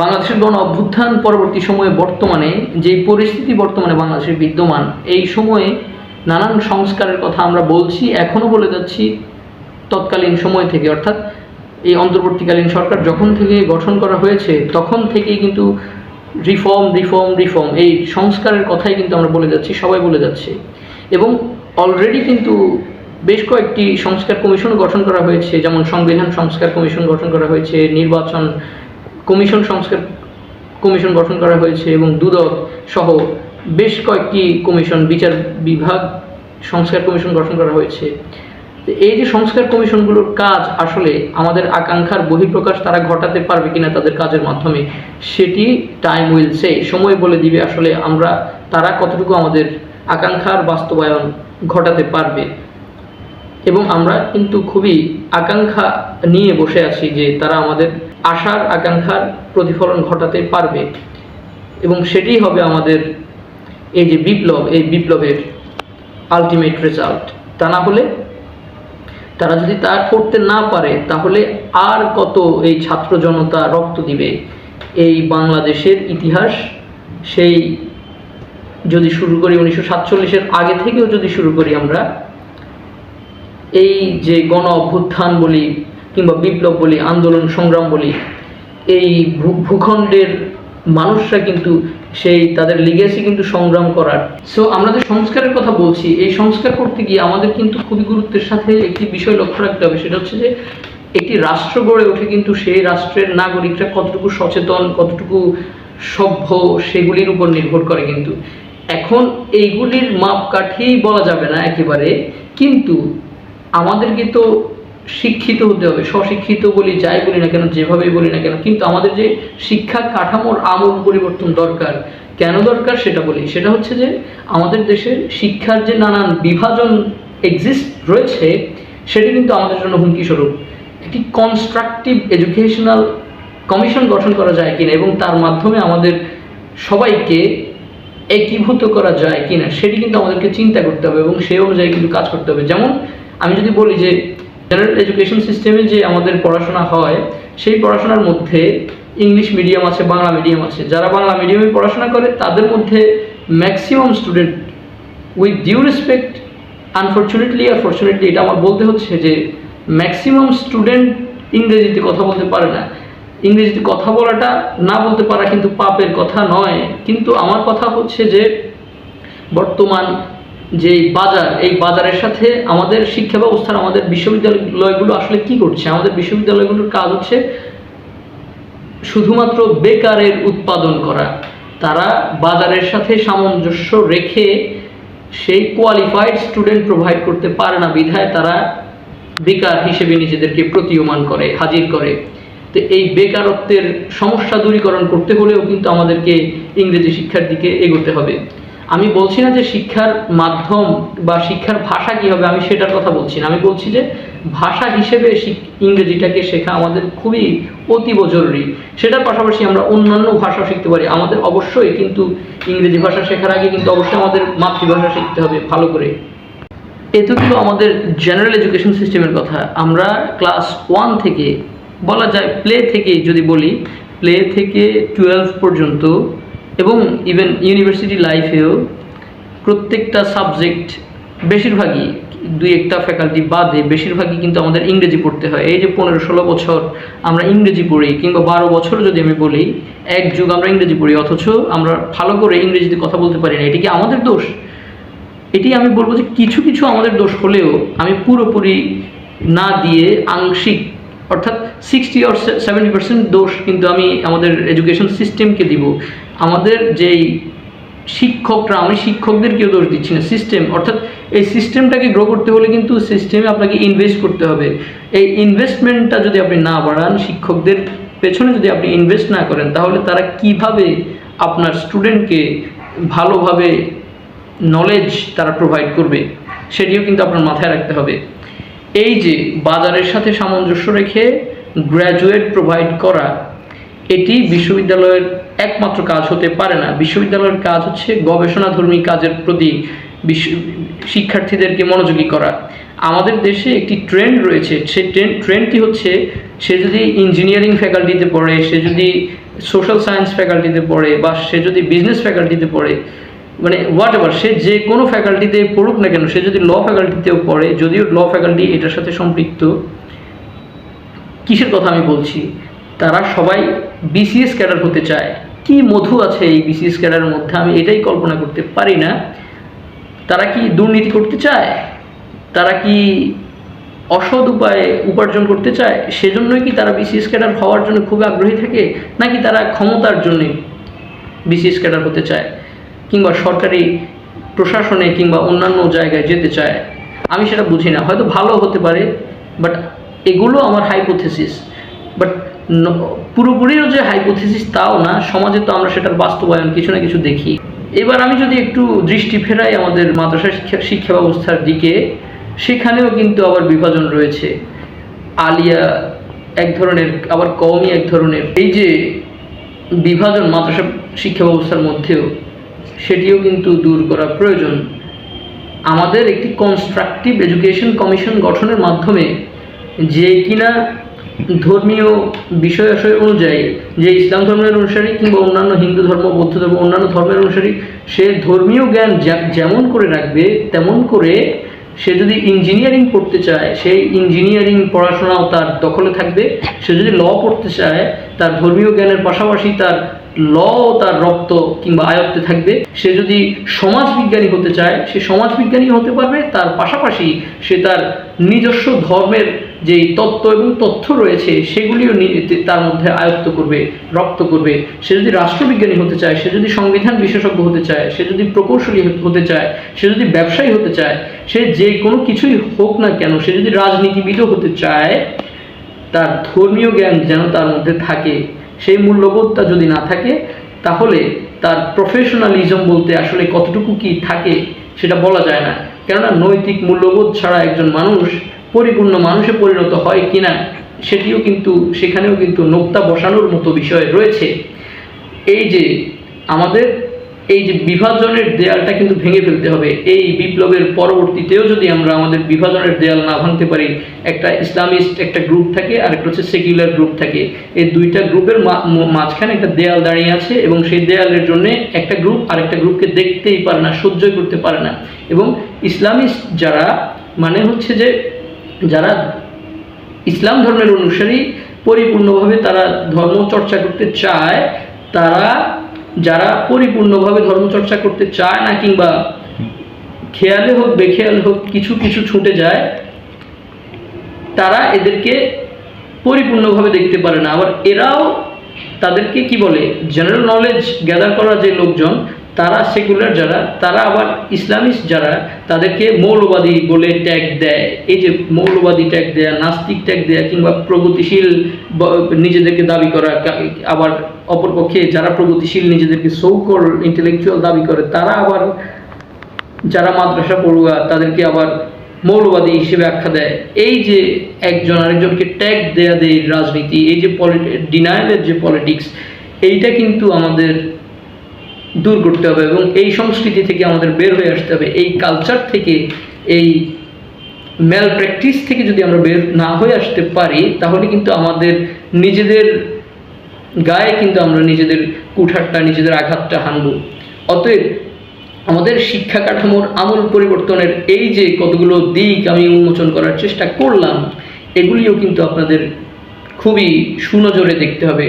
বাংলাদেশের গণ অভ্যুত্থান পরবর্তী সময়ে বর্তমানে যে পরিস্থিতি বর্তমানে বাংলাদেশের বিদ্যমান, এই সময়ে নানান সংস্কারের কথা আমরা বলছি, এখনও বলে যাচ্ছি, তৎকালীন সময় থেকে। অর্থাৎ এই অন্তর্বর্তীকালীন সরকার যখন থেকে গঠন করা হয়েছে, তখন থেকেই কিন্তু রিফর্ম রিফর্ম রিফর্ম এই সংস্কারের কথাই কিন্তু আমরা বলে যাচ্ছি, সবাই বলে যাচ্ছে। এবং অলরেডি কিন্তু বেশ কয়েকটি সংস্কার কমিশন গঠন করা হয়েছে, যেমন সংবিধান সংস্কার কমিশন গঠন করা হয়েছে, নির্বাচন কমিশন সংস্কার, কমিশন গঠন করা হয়েছে এবং দুদক সহ বেশ কয়েকটি কমিশন, বিচার বিভাগ সংস্কার কমিশন গঠন করা হয়েছে। এই যে সংস্কার কমিশনগুলোর কাজ আসলে আমাদের আকাঙ্ক্ষার বহিঃপ্রকাশ তারা ঘটাতে পারবে কিনা তাদের কাজের মাধ্যমে, সেটি টাইম উইল সে সময় বলে দিবে আসলে আমরা, তারা কতটুকু আমাদের আকাঙ্ক্ষার বাস্তবায়ন ঘটাতে পারবে। এবং আমরা কিন্তু খুবই আকাঙ্ক্ষা নিয়ে বসে আছি যে তারা আমাদের আশার আকাঙ্ক্ষার প্রতিফলন ঘটাতে পারবে। এবং সেটাই হবে আমাদের এই যে বিপ্লব, এই বিপ্লবের আলটিমেট রেজাল্ট তা না হলে তারা যদি তা করতে না পারে, তাহলে আর কত এই ছাত্র জনতা রক্ত দিবে? এই বাংলাদেশের ইতিহাস, সেই যদি শুরু করি উনিশশো সাতচল্লিশের আগে থেকেও যদি শুরু করি আমরা, এই যে গণ অভ্যুত্থান বলি কিংবা বিপ্লব বলি, আন্দোলন সংগ্রাম বলি, এই ভূখণ্ডের মানুষরা কিন্তু সেই তাদের লিগেসি কিন্তু সংগ্রাম করার। সো আমরা যে সংস্কারের কথা বলছি, এই সংস্কার করতে গিয়ে আমাদের কিন্তু খুবই গুরুত্বের সাথে একটি বিষয় লক্ষ্য রাখতে হবে, সেটা হচ্ছে যে একটি রাষ্ট্র গড়ে ওঠে কিন্তু সেই রাষ্ট্রের নাগরিকরা কতটুকু সচেতন, কতটুকু সভ্য, সেগুলির উপর নির্ভর করে কিন্তু। এখন এইগুলির মাপকাঠি বলা যাবে না একেবারে, কিন্তু আমাদেরকে তো শিক্ষিত হতে হবে, স্বশিক্ষিত বলি যাই বলি না কেন, যেভাবেই বলি না কেন, কিন্তু আমাদের যে শিক্ষা কাঠামোর আমূল পরিবর্তন দরকার, কেন দরকার সেটা বলি। সেটা হচ্ছে যে আমাদের দেশের শিক্ষার যে নানান বিভাজন এক্সিস্ট রয়েছে, সেটি কিন্তু আমাদের জন্য হুমকি স্বরূপ। একটি কনস্ট্রাকটিভ এডুকেশনাল কমিশন গঠন করা যায় কিনা এবং তার মাধ্যমে আমাদের সবাইকে একীভূত করা যায় কিনা, সেটি কিন্তু আমাদেরকে চিন্তা করতে হবে এবং সেই অনুযায়ী কিন্তু কাজ করতে হবে। যেমন আমি যদি বলি যে জেনারেল এডুকেশন সিস্টেমে যে আমাদের পড়াশোনা হয়, সেই পড়াশোনার মধ্যে ইংলিশ মিডিয়াম আছে, বাংলা মিডিয়াম আছে। যারা বাংলা মিডিয়ামে পড়াশোনা করে, তাদের মধ্যে maximum student with due respect unfortunately R fortunately এটা আমার বলতে হচ্ছে যে ম্যাক্সিমাম স্টুডেন্ট ইংরেজিতে কথা বলতে পারে না। ইংরেজিতে কথা বলাটা না বলতে পারা কিন্তু পাপের কথা নয়। কিন্তু আমার কথা হচ্ছে যে বর্তমান যে বাজার, এই বাজারের সাথে আমাদের শিক্ষা ব্যবস্থার, আমাদের বিশ্ববিদ্যালয়গুলো আসলে কি করছে? আমাদের বিশ্ববিদ্যালয়গুলোর কাজ হচ্ছে শুধুমাত্র বেকারের উৎপাদন করা। তারা বাজারের সাথে সামঞ্জস্য রেখে সেই কোয়ালিফাইড স্টুডেন্ট প্রোভাইড করতে পারে না বিধায় তারা বেকার হিসেবে নিজেদেরকে প্রতীয়মান করে, হাজির করে। তো এই বেকারত্বের সমস্যা দূরীকরণ করতে হলেও কিন্তু আমাদেরকে ইংরেজি শিক্ষার দিকে এগোতে হবে। আমি বলছি না যে শিক্ষার মাধ্যম বা শিক্ষার ভাষা কী হবে, আমি সেটার কথা বলছি না। আমি বলছি যে ভাষা হিসেবে ইংরেজিটাকে শেখা আমাদের খুবই অতীব জরুরি। সেটার পাশাপাশি আমরা অন্যান্য ভাষা শিখতে পারি। আমাদের অবশ্যই কিন্তু ইংরেজি ভাষা শেখার আগে কিন্তু অবশ্যই আমাদের মাতৃভাষা শিখতে হবে ভালো করে। এ তো ছিল আমাদের জেনারেল এডুকেশন সিস্টেমের কথা। আমরা ক্লাস ওয়ান থেকে, বলা যায় প্লে থেকে যদি বলি প্লে থেকে টুয়েলভ পর্যন্ত এবং ইভেন ইউনিভার্সিটি লাইফেও প্রত্যেকটা সাবজেক্ট বেশিরভাগই দুই একটা ফ্যাকাল্টি বাদে বেশিরভাগই কিন্তু আমাদের ইংরেজি পড়তে হয়। এই যে পনেরো ষোলো বছর আমরা ইংরেজি পড়ি কিংবা বারো বছর যদি আমি বলি, এক যুগ আমরা ইংরেজি পড়ি, অথচ আমরা ভালো করে ইংরেজিতে কথা বলতে পারি না। এটি কি আমাদের দোষ? এটি আমি বলব যে কিছু কিছু আমাদের দোষ হলেও আমি পুরোপুরি না দিয়ে আংশিক, অর্থাৎ সিক্সটি অর সেভেন্টি পার্সেন্ট দোষ কিন্তু আমি আমাদের এডুকেশন সিস্টেমকে দিব। আমাদের যেই শিক্ষকরা, আমি শিক্ষকদেরকেও দোষ দিচ্ছি না। সিস্টেম অর্থাৎ এই সিস্টেমটাকে গ্রো করতে হলে কিন্তু সিস্টেমে আপনাকে ইনভেস্ট করতে হবে। এই ইনভেস্টমেন্টটা যদি আপনি না বাড়ান, শিক্ষকদের পেছনে যদি আপনি ইনভেস্ট না করেন, তাহলে তারা কীভাবে আপনার স্টুডেন্টকে ভালোভাবে নলেজ তারা প্রোভাইড করবে, সেটিও কিন্তু আপনার মাথায় রাখতে হবে। এই যে বাজারের সাথে সামঞ্জস্য রেখে গ্র্যাজুয়েট প্রোভাইড করা, এটি বিশ্ববিদ্যালয়ের একমাত্র কাজ হতে পারে না। বিশ্ববিদ্যালয়ের কাজ হচ্ছে গবেষণাধর্মী কাজের প্রতি শিক্ষার্থীদেরকে মনোযোগী করা। আমাদের দেশে একটি ট্রেন্ড রয়েছে। সেই ট্রেন্ড ট্রেন্ডটি হচ্ছে, সে যদি ইঞ্জিনিয়ারিং ফ্যাকাল্টিতে পড়ে, সে যদি সোশ্যাল সায়েন্স ফ্যাকাল্টিতে পড়ে বা সে যদি বিজনেস ফ্যাকাল্টিতে পড়ে মানে হোয়াট এভার সে যে কোনো ফ্যাকাল্টিতে পড়ুক না কেন, সে যদি ল ফ্যাকাল্টিতেও পড়ে, যদিও ল ফ্যাকাল্টি এটার সাথে সম্পৃক্ত, কিসের কথা আমি বলছি? তারা সবাই বিসিএস ক্যাডার হতে চায়। কি মধু আছে এই বিসিএস ক্যাডারের মধ্যে? আমি এটাই কল্পনা করতে পারি না। তারা কি দুর্নীতি করতে চায়? তারা কি অসৎ উপায়ে উপার্জন করতে চায়? সেজন্যই কি তারা বিসিএস ক্যাডার হওয়ার জন্য খুব আগ্রহী থাকে? নাকি তারা ক্ষমতার জন্যে বিসিএস ক্যাডার হতে চায়? কিংবা সরকারি প্রশাসনে কিংবা অন্যান্য জায়গায় যেতে চায়? আমি সেটা বুঝি না। হয়তো ভালো হতে পারে বাট এগুলো আমার হাইপোথেসিস বাট পুরোপুরিও যে হাইপোথেসিস তাও না, সমাজে তো আমরা সেটার বাস্তবায়ন কিছু না কিছু দেখি। এবার আমি যদি একটু দৃষ্টি ফেরাই আমাদের মাদ্রাসা শিক্ষা শিক্ষা ব্যবস্থার দিকে, সেখানেও কিন্তু আবার বিভাজন রয়েছে। আলিয়া এক ধরনের, আবার কমই এক ধরনের। এই যে বিভাজন মাদ্রাসা শিক্ষা ব্যবস্থার মধ্যেও, সেটিও কিন্তু দূর করা প্রয়োজন। আমাদের একটি কনস্ট্রাকটিভ এডুকেশন কমিশন গঠনের মাধ্যমে যে কিনা ধর্মীয় বিষয় আশয় অনুযায়ী যে ইসলাম ধর্মের অনুসারী কিংবা অন্যান্য হিন্দু ধর্ম, বৌদ্ধ ধর্ম, অন্যান্য ধর্মের অনুসারী, সে ধর্মীয় জ্ঞান যেমন করে রাখবে, তেমন করে সে যদি ইঞ্জিনিয়ারিং পড়তে চায় সেই ইঞ্জিনিয়ারিং পড়াশোনাও তার দখলে থাকবে। সে যদি ল পড়তে চায়, তার ধর্মীয় জ্ঞানের পাশাপাশি তার ল তার রক্ত কিংবা আয়ত্তে থাকবে, সে যদি সমাজবিজ্ঞানী হতে চায়, সে সমাজবিজ্ঞানী হতে পারবে, তার পাশাপাশি সে তার নিজস্ব ধর্মের যেই তত্ত্ব এবং তথ্য রয়েছে, সেগুলিও তার মধ্যে আয়ত্ত করবে, রপ্ত করবে। সে যদি রাষ্ট্রবিজ্ঞানী হতে চায়, সে যদি সংবিধান বিশেষজ্ঞ হতে চায়, সে যদি প্রকৌশলী হতে চায়, সে যদি ব্যবসায়ী হতে চায়, সে যে কোনো কিছুই হোক না কেন, সে যদি রাজনীতিবিদও হতে চায়, তার ধর্মীয় জ্ঞান যেন তার মধ্যে থাকে। সেই মূল্যবোধটা যদি না থাকে, তাহলে তার প্রফেশনালিজম বলতে আসলে কতটুকু কি থাকে সেটা বলা যায় না। কেননা নৈতিক মূল্যবোধ ছাড়া একজন মানুষ পরিপূর্ণ মানুষে পরিণত হয় কিনা, সেটিও কিন্তু, সেখানেও কিন্তু নোক্তা বসানোর মতো বিষয় রয়েছে। এই যে আমাদের এই যে বিভাজনের দেয়ালটা কিন্তু ভেঙে ফেলতে হবে। এই বিপ্লবের পরবর্তীতেও যদি আমরা আমাদের বিভাজনের দেয়াল না ভাঙতে পারি, একটা ইসলামিস্ট একটা গ্রুপ থাকে আর একটা হচ্ছে সেকুলার গ্রুপ থাকে। এই দুইটা গ্রুপের মাঝখানে একটা দেয়াল দাঁড়িয়ে আছে এবং সেই দেয়ালের জন্য একটা গ্রুপ আরেকটা গ্রুপকে দেখতেই পারে না সহ্যই করতে পারে না। এবং ইসলামিস্ট যারা মানে হচ্ছে যে যারা ইসলাম ধর্মের অনুসারী, পরিপূর্ণভাবে তারা ধর্ম চর্চা করতে চায়, তারা যারা পরিপূর্ণভাবে ধর্মচর্চা করতে চায় না কিংবা খেয়ালে হোক, বেখেয়ালে হোক, কিছু কিছু ছুটে যায়, তারা এদেরকে পরিপূর্ণভাবে দেখতে পারে না। আবার এরাও তাদেরকে কি বলে জেনারেল নলেজ গ্যাদার করা যে লোকজন তারা সেকুলার যারা, তারা আবার ইসলামিস্ট যারা, তাদেরকে মৌলবাদী বলে ট্যাগ দেয়। এই যে মৌলবাদী ট্যাগ দেয়া, নাস্তিক ট্যাগ দেয়া, কিংবা প্রগতিশীল নিজেদেরকে দাবি করা আবার অপরপক্ষে যারা প্রগতিশীল নিজেদেরকে সৌকর ইন্টেলেকচুয়াল দাবি করে, তারা আবার যারা মাদ্রাসা পড়ুয়া, তাদেরকে আবার মৌলবাদী হিসেবে আখ্যা দেয়। এই যে একজন আরেকজনকে ট্যাগ দেয়া দেয় রাজনীতি, এই যে পলিটি ডিনায়ালের যে পলিটিক্স এইটা কিন্তু আমাদের দূর করতে হবে এবং এই সংস্কৃতি থেকে আমাদের বের হয়ে আসতে হবে। এই কালচার থেকে, এই ম্যাল প্র্যাকটিস থেকে যদি আমরা বের না হয়ে আসতে পারি, তাহলে কিন্তু আমাদের নিজেদের গায়ে কিন্তু আমরা নিজেদের কুঠারটা, নিজেদের আঘাতটা হানব। অতএব আমাদের শিক্ষা কাঠামোর আমূল পরিবর্তনের এই যে কতগুলো দিক আমি উন্মোচন করার চেষ্টা করলাম, এগুলিও কিন্তু আপনাদের খুবই সুনজরে দেখতে হবে।